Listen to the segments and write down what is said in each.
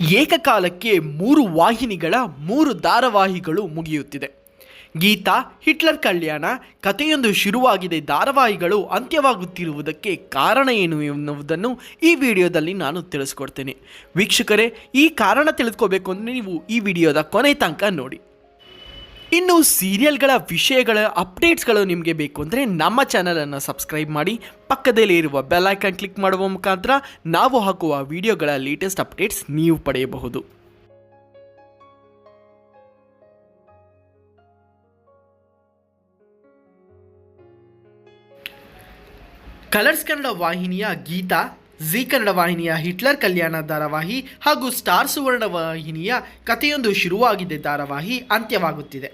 ಏಕಕಾಲಕ್ಕೆ ಮೂರು ವಾಹಿನಿಗಳ ಮೂರು ಧಾರಾವಾಹಿಗಳು ಮುಗಿಯುತ್ತಿದೆ. ಗೀತಾ, ಹಿಟ್ಲರ್ ಕಲ್ಯಾಣ, ಕಥೆಯೊಂದು ಶುರುವಾಗಿದೆ, ಧಾರಾವಾಹಿಗಳು ಅಂತ್ಯವಾಗುತ್ತಿರುವುದಕ್ಕೆ ಕಾರಣ ಏನು ಎನ್ನುವುದನ್ನು ಈ ವಿಡಿಯೋದಲ್ಲಿ ನಾನು ತಿಳಿಸ್ಕೊಡ್ತೇನೆ. ವೀಕ್ಷಕರೇ, ಈ ಕಾರಣ ತಿಳಿದುಕೋಬೇಕು ಅಂದರೆ ನೀವು ಈ ವಿಡಿಯೋದ ಕೊನೆ ತನಕ ನೋಡಿ. ಇನ್ನು ಸೀರಿಯಲ್ಗಳ ವಿಷಯಗಳ ಅಪ್ಡೇಟ್ಸ್ಗಳು ನಿಮಗೆ ಬೇಕು ಅಂದರೆ ನಮ್ಮ ಚಾನಲನ್ನು ಸಬ್ಸ್ಕ್ರೈಬ್ ಮಾಡಿ, ಪಕ್ಕದಲ್ಲಿ ಇರುವ ಬೆಲ್ ಐಕಾನ್ ಕ್ಲಿಕ್ ಮಾಡುವ ಮುಖಾಂತರ ನಾವು ಹಾಕುವ ವಿಡಿಯೋಗಳ ಲೇಟೆಸ್ಟ್ ಅಪ್ಡೇಟ್ಸ್ ನೀವು ಪಡೆಯಬಹುದು. ಕಲರ್ಸ್ ಕನ್ನಡ ವಾಹಿನಿಯ ಗೀತಾ ಜಿ ಕನ್ನಡ ವಾಹಿನಿಯ ಹಿಟ್ಲರ್ ಕಲ್ಯಾಣ ಧಾರಾವಾಹಿ ಹಾಗೂ ಸ್ಟಾರ್ ಸುವರ್ಣ ವಾಹಿನಿಯ ಕಥೆಯೊಂದು ಶುರುವಾಗಿದೆ ಧಾರಾವಾಹಿ, ಅಂತ್ಯವಾಗುತ್ತಿದೆ.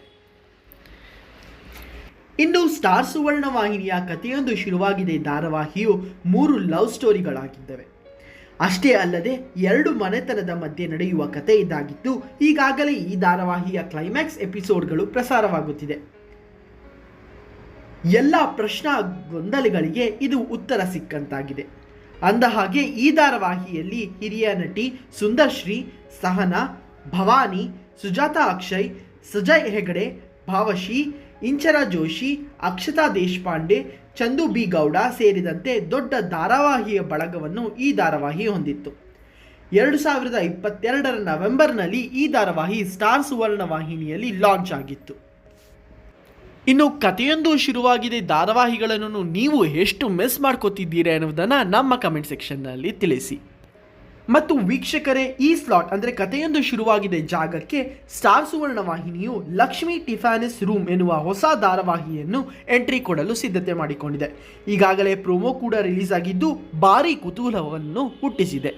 ಇನ್ನು ಸ್ಟಾರ್ ಸುವರ್ಣ ವಾಹಿನಿಯ ಕಥೆಯೊಂದು ಶುರುವಾಗಿದೆ ಧಾರಾವಾಹಿಯು ಮೂರು ಲವ್ ಸ್ಟೋರಿಗಳಾಗಿದ್ದವೆ. ಅಷ್ಟೇ ಅಲ್ಲದೆ ಎರಡು ಮನೆತನದ ಮಧ್ಯೆ ನಡೆಯುವ ಕಥೆ ಇದಾಗಿದ್ದು, ಈಗಾಗಲೇ ಈ ಧಾರಾವಾಹಿಯ ಕ್ಲೈಮ್ಯಾಕ್ಸ್ ಎಪಿಸೋಡ್ಗಳು ಪ್ರಸಾರವಾಗುತ್ತಿದೆ. ಎಲ್ಲ ಪ್ರಶ್ನಾ ಗೊಂದಲಗಳಿಗೆ ಇದು ಉತ್ತರ ಸಿಕ್ಕಂತಾಗಿದೆ. ಅಂದ ಹಾಗೆ ಈ ಧಾರಾವಾಹಿಯಲ್ಲಿ ಹಿರಿಯ ನಟಿ ಸುಂದರ್ಶ್ರೀ, ಸಹನಾ, ಭವಾನಿ, ಸುಜಾತಾ ಅಕ್ಷಯ್, ಸುಜಯ್ ಹೆಗಡೆ, ಭಾವಶಿ ಇಂಚರ ಜೋಶಿ, ಅಕ್ಷತಾ ದೇಶಪಾಂಡೆ, ಚಂದು ಬಿ ಗೌಡ ಸೇರಿದಂತೆ ದೊಡ್ಡ ಧಾರಾವಾಹಿಯ ಬಳಗವನ್ನು ಈ ಧಾರಾವಾಹಿ ಹೊಂದಿತ್ತು. ಎರಡು ಸಾವಿರದ ಇಪ್ಪತ್ತೆರಡರ ನವೆಂಬರ್ನಲ್ಲಿ ಈ ಧಾರಾವಾಹಿ ಸ್ಟಾರ್ ಸುವರ್ಣ ವಾಹಿನಿಯಲ್ಲಿ ಲಾಂಚ್ ಆಗಿತ್ತು. ಇನ್ನು ಕಥೆಯೊಂದು ಶುರುವಾಗಿದೆ, ಧಾರಾವಾಹಿಗಳನ್ನು ನೀವು ಎಷ್ಟು ಮಿಸ್ ಮಾಡ್ಕೋತಿದ್ದೀರಾ ಎನ್ನುವುದನ್ನು ನಮ್ಮ ಕಮೆಂಟ್ ಸೆಕ್ಷನ್ನಲ್ಲಿ ತಿಳಿಸಿ. ಮತ್ತು ವೀಕ್ಷಕರೇ, ಈ ಸ್ಲಾಟ್ ಅಂದರೆ ಕಥೆಯೊಂದು ಶುರುವಾಗಿದೆ. ಜಾಗಕ್ಕೆ ಸ್ಟಾರ್ ಸುವರ್ಣ ವಾಹಿನಿಯು ಲಕ್ಷ್ಮಿ ಟಿಫಾನಿಸ್ ರೂಮ್ ಎನ್ನುವ ಹೊಸ ಧಾರಾವಾಹಿಯನ್ನು ಎಂಟ್ರಿ ಕೊಡಲು ಸಿದ್ಧತೆ ಮಾಡಿಕೊಂಡಿದೆ. ಈಗಾಗಲೇ ಪ್ರೊಮೋ ಕೂಡ ರಿಲೀಸ್ ಆಗಿದ್ದು ಭಾರಿ ಕುತೂಹಲವನ್ನು ಹುಟ್ಟಿಸಿದೆ.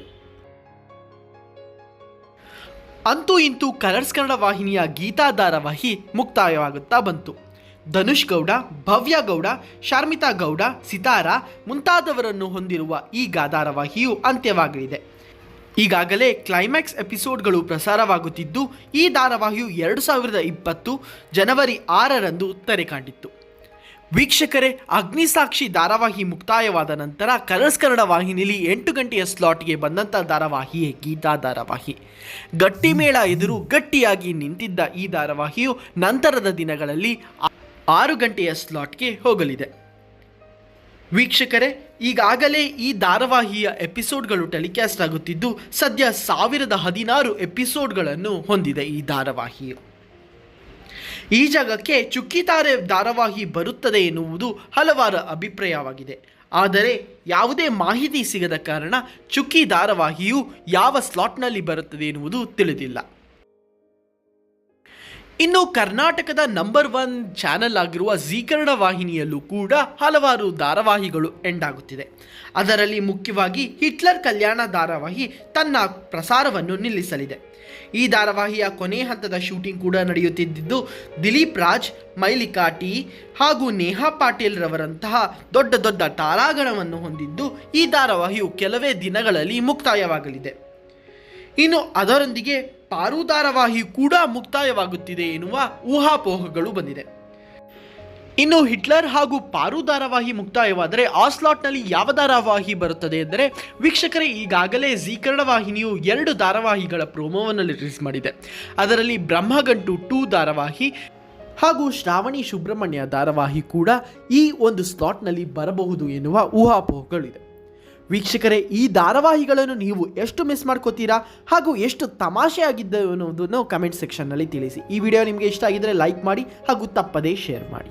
ಅಂತೂ ಇಂತೂ ಕಲರ್ಸ್ ಕನ್ನಡ ವಾಹಿನಿಯ ಗೀತಾ ಧಾರಾವಾಹಿ ಮುಕ್ತಾಯವಾಗುತ್ತಾ ಬಂತು. ಧನುಷ್ ಗೌಡ, ಭವ್ಯ ಗೌಡ, ಶಾರ್ಮಿತಾ ಗೌಡ, ಸಿತಾರಾ ಮುಂತಾದವರನ್ನು ಹೊಂದಿರುವ ಈ ಧಾರಾವಾಹಿಯು ಅಂತ್ಯವಾಗಲಿದೆ. ಈಗಾಗಲೇ ಕ್ಲೈಮ್ಯಾಕ್ಸ್ ಎಪಿಸೋಡ್ಗಳು ಪ್ರಸಾರವಾಗುತ್ತಿದ್ದು, ಈ ಧಾರಾವಾಹಿಯು ಎರಡು ಸಾವಿರದ ಇಪ್ಪತ್ತು ಜನವರಿ ಆರರಂದು ತೆರೆ ಕಾಣಿತ್ತು ವೀಕ್ಷಕರೇ, ಅಗ್ನಿಸಾಕ್ಷಿ ಧಾರಾವಾಹಿ ಮುಕ್ತಾಯವಾದ ನಂತರ ಕಲರ್ಸ್ ಕನ್ನಡ ವಾಹಿನಿಯಲ್ಲಿ ಎಂಟು ಗಂಟೆಯ ಸ್ಲಾಟ್ಗೆ ಬಂದಂಥ ಧಾರಾವಾಹಿಯೇ ಗೀತಾ ಧಾರಾವಾಹಿ. ಗಟ್ಟಿಮೇಳ ಎದುರು ಗಟ್ಟಿಯಾಗಿ ನಿಂತಿದ್ದ ಈ ಧಾರಾವಾಹಿಯು ನಂತರದ ದಿನಗಳಲ್ಲಿ ಆರು ಗಂಟೆಯ ಸ್ಲಾಟ್ಗೆ ಹೋಗಲಿದೆ. ವೀಕ್ಷಕರೇ, ಈಗಾಗಲೇ ಈ ಧಾರಾವಾಹಿಯ ಎಪಿಸೋಡ್ಗಳು ಟೆಲಿಕಾಸ್ಟ್ ಆಗುತ್ತಿದ್ದು, ಸದ್ಯ ಸಾವಿರದ ಹದಿನಾರು ಎಪಿಸೋಡ್ಗಳನ್ನು ಹೊಂದಿದೆ ಈ ಧಾರಾವಾಹಿಯು. ಈ ಜಾಗಕ್ಕೆ ಚುಕ್ಕಿತಾರೆ ಧಾರಾವಾಹಿ ಬರುತ್ತದೆ ಎನ್ನುವುದು ಹಲವಾರು ಅಭಿಪ್ರಾಯವಾಗಿದೆ. ಆದರೆ, ಯಾವುದೇ ಮಾಹಿತಿ ಸಿಗದ ಕಾರಣ ಚುಕ್ಕಿ ಧಾರಾವಾಹಿಯು ಯಾವ ಸ್ಲಾಟ್ನಲ್ಲಿ ಬರುತ್ತದೆ ಎನ್ನುವುದು ತಿಳಿದಿಲ್ಲ. ಇನ್ನು ಕರ್ನಾಟಕದ ನಂಬರ್ ಒನ್ ಚಾನೆಲ್ ಆಗಿರುವ ಕನ್ನಡ ವಾಹಿನಿಯಲ್ಲೂ ಕೂಡ ಹಲವಾರು ಧಾರಾವಾಹಿಗಳು ಎಂಡ್ ಆಗುತ್ತಿದೆ. ಅದರಲ್ಲಿ ಮುಖ್ಯವಾಗಿ ಹಿಟ್ಲರ್ ಕಲ್ಯಾಣ ಧಾರಾವಾಹಿ ತನ್ನ ಪ್ರಸಾರವನ್ನು ನಿಲ್ಲಿಸಲಿದೆ. ಈ ಧಾರಾವಾಹಿಯ ಕೊನೆ ಹಂತದ ಶೂಟಿಂಗ್ ಕೂಡ ನಡೆಯುತ್ತಿದ್ದು, ದಿಲೀಪ್ ರಾಜ್, ಮೈಲಿಕಾ ಟಿ ಹಾಗೂ ನೇಹಾ ಪಾಟೀಲ್ ರವರಂತಹ ದೊಡ್ಡ ದೊಡ್ಡ ತಾರಾಗಣವನ್ನು ಹೊಂದಿದ್ದು, ಈ ಧಾರಾವಾಹಿಯು ಕೆಲವೇ ದಿನಗಳಲ್ಲಿ ಮುಕ್ತಾಯವಾಗಲಿದೆ. ಇನ್ನು ಅದರೊಂದಿಗೆ ಪಾರು ಧಾರಾವಾಹಿ ಕೂಡ ಮುಕ್ತಾಯವಾಗುತ್ತಿದೆ ಎನ್ನುವ ಊಹಾಪೋಹಗಳು ಬಂದಿದೆ. ಇನ್ನು ಹಿಟ್ಲರ್ ಹಾಗೂ ಪಾರು ಧಾರಾವಾಹಿ ಮುಕ್ತಾಯವಾದರೆ ಆ ಸ್ಲಾಟ್ನಲ್ಲಿ ಯಾವ ಧಾರಾವಾಹಿ ಬರುತ್ತದೆ ಎಂದರೆ ವೀಕ್ಷಕರೇ, ಈಗಾಗಲೇ ಜೀ ಕನ್ನಡ ವಾಹಿನಿಯು ಎರಡು ಧಾರಾವಾಹಿಗಳ ಪ್ರೋಮೋವನ್ನು ರಿಲೀಸ್ ಮಾಡಿದೆ. ಅದರಲ್ಲಿ ಬ್ರಹ್ಮಗಂಟು ಟೂ ಧಾರಾವಾಹಿ ಹಾಗೂ ಶ್ರಾವಣಿ ಸುಬ್ರಹ್ಮಣ್ಯ ಧಾರಾವಾಹಿ ಕೂಡ ಈ ಒಂದು ಸ್ಲಾಟ್ನಲ್ಲಿ ಬರಬಹುದು ಎನ್ನುವ ಊಹಾಪೋಹಗಳಿದೆ. ವೀಕ್ಷಕರೇ, ಈ ಧಾರಾವಾಹಿಗಳನ್ನು ನೀವು ಎಷ್ಟು ಮಿಸ್ ಮಾಡ್ಕೋತೀರಾ ಹಾಗೂ ಎಷ್ಟು ತಮಾಷೆ ಆಗಿದ್ದವು ಅನ್ನೋದನ್ನು ಕಮೆಂಟ್ ಸೆಕ್ಷನ್ನಲ್ಲಿ ತಿಳಿಸಿ. ಈ ವಿಡಿಯೋ ನಿಮಗೆ ಇಷ್ಟ ಆಗಿದ್ದರೆ ಲೈಕ್ ಮಾಡಿ ಹಾಗೂ ತಪ್ಪದೇ ಶೇರ್ ಮಾಡಿ.